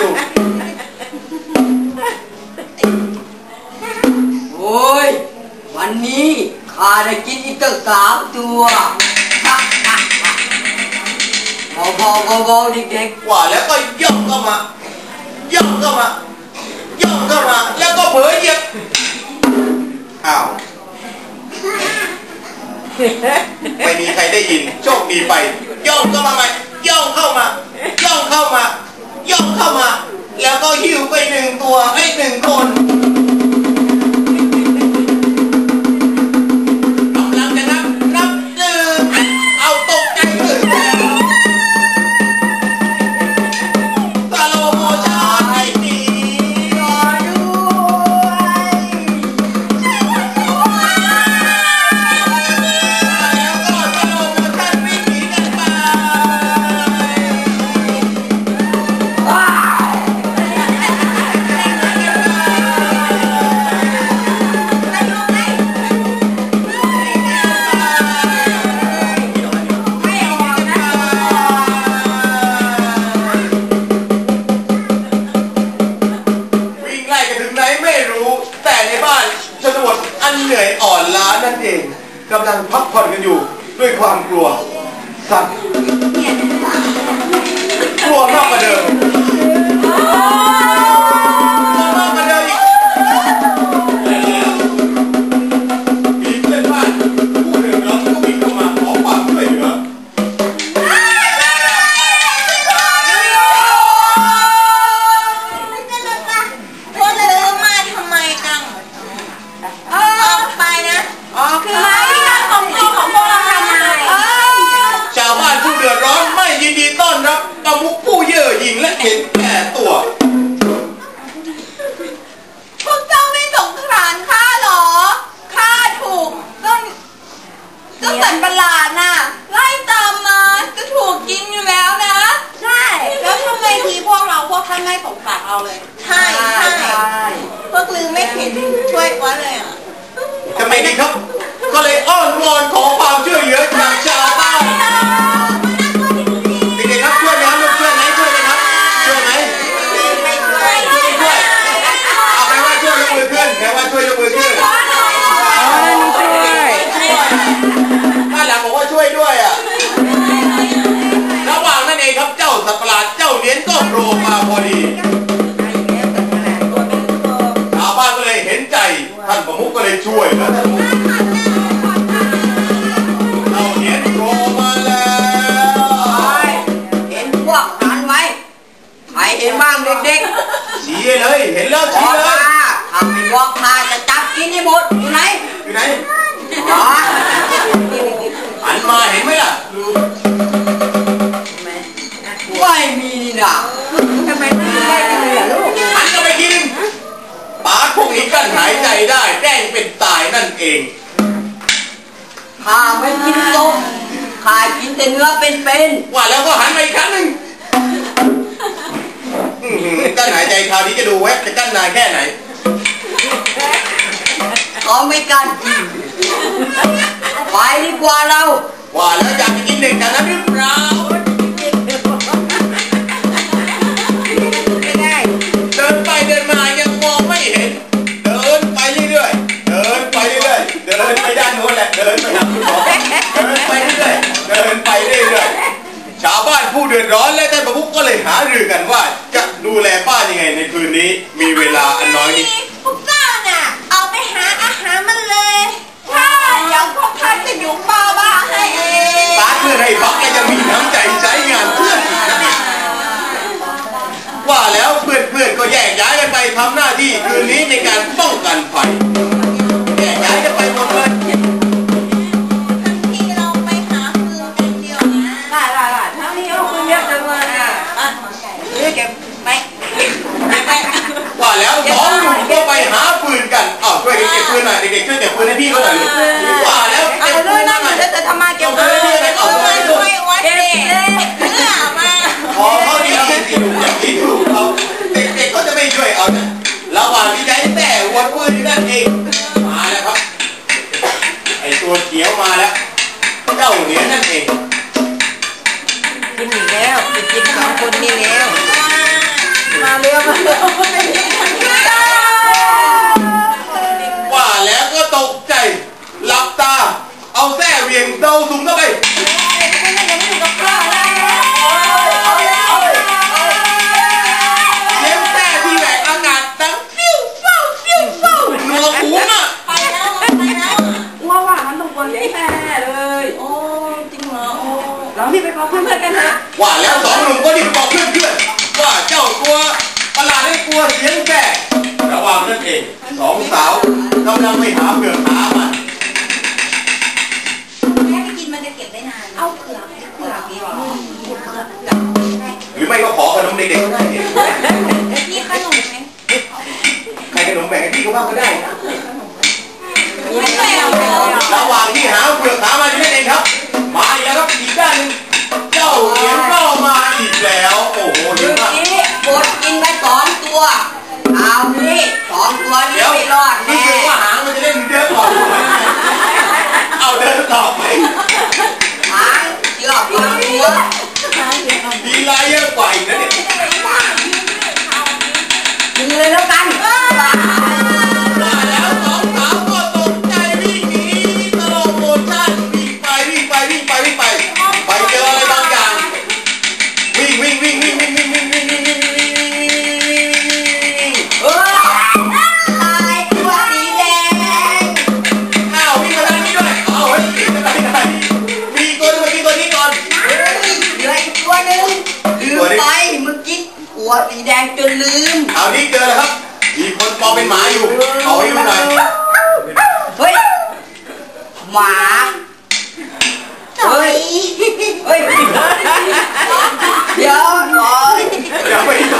ดูโอ้ย วันนี้ข้าได้กินอีกตั้งสามตัวเบาๆเบาๆเด็กว่าแล้วก็ย่องเข้ามา ย่องเข้ามา ย่องเข้ามา แล้วก็เผลอเหยียบอ้าวไม่มีใครได้ยิน โชคดีไป ย่องเข้ามาใหม่ย่องเข้ามา ย่องเข้ามา ย่องเข้ามา แล้วก็หิวไปหนึ่งตัวไอ้หนึ่งคน เหนื่อยอ่อนล้านั่นเองกำลังพักผ่อนกันอยู่ด้วยความกลัวสัตว์กลัวมากกว่าเดิม กเราพวกท่านไม่สงสารเราเลยใช่ๆใช่ใช่พวกลือไม่เห็นช่วยไว้เลยอะ ทำไมดีครับ ก็เลยอ้อนวอนขอความช่วยเหลือจากชาว ช่วยนะท่านประมุขเอาเลี้ยนโผล่มาแล้วเห็นพวกนั้นไหมใครเห็นบ้างเด็กชี้เลย เห็นแล้วๆบชี้อกเลมายถ้าไม่บอกมาจะจับกินให้หมดอยู่ไหนอยู่ไหนอ๋อหันมาเห็นไหมล่ะไม่มีนี่นะ นตายนั่นเอง ข้าไม่กินต้มข้ากินแต่เนื้อเป็นว่าแล้วก็หันมาอีกครั้งหนึ่งอื้อหือกั้นหายใจคราวนี้จะดูแวะจะกั้นนานแค่ไหน ๆเขาไม่กล้ากินไปดีกว่าเรา ว่าแล้วอยากจะกินเด็กจากนั้นหรือเปล่า ว่าแล้วเพื่อนๆก็แยกย้ายกันไปทำหน้าที่คืนนี้ในการป้องกันไฟแยกย้ายกันไปหมดเลยที่เราไปหาฟืนกันเดียวนะได้ได้ได้ทั้งนี้เอาคนเยอะจังเลยอะอะเก็บไปว่าแล้วสองหนุ่มก็ไปหาปืนกันอ้าวช่วยกันเก็บปืนหน่อยเด็กๆช่วยเก็บปืนให้พี่เขาหน่อยลูกว่าูกเขาเด็กๆก็จะไม่ช่วยเอานะระหว่างที่ใจแต่หัวปืนอยู่นั่นเองมาแล้วครับไอตัวเขียวมาแล้วเจ้าเหรียญนั่นเองกินอีกแล้วไปกินสองคนนี่แล้ว ว่าแล้วสองหนุ่มก็รีบบอกเพื่อนๆว่าเจ้าตัวประหลาดให้กลัวเสียงแก่ระหว่างนั้นเองสองสาวกำลังไปหาเปลือก เยอะมาก โบดกินไปสอนตัว วสีแดงจนลืม เอานี้เจอแล้วครับ มีคนปอมเป็นหมาอยู่เขาให้ดูหน่อยเฮ้ย หมา เฮ้ย เฮ้ย เดี๋ยวก่อน อย่ไปต่อ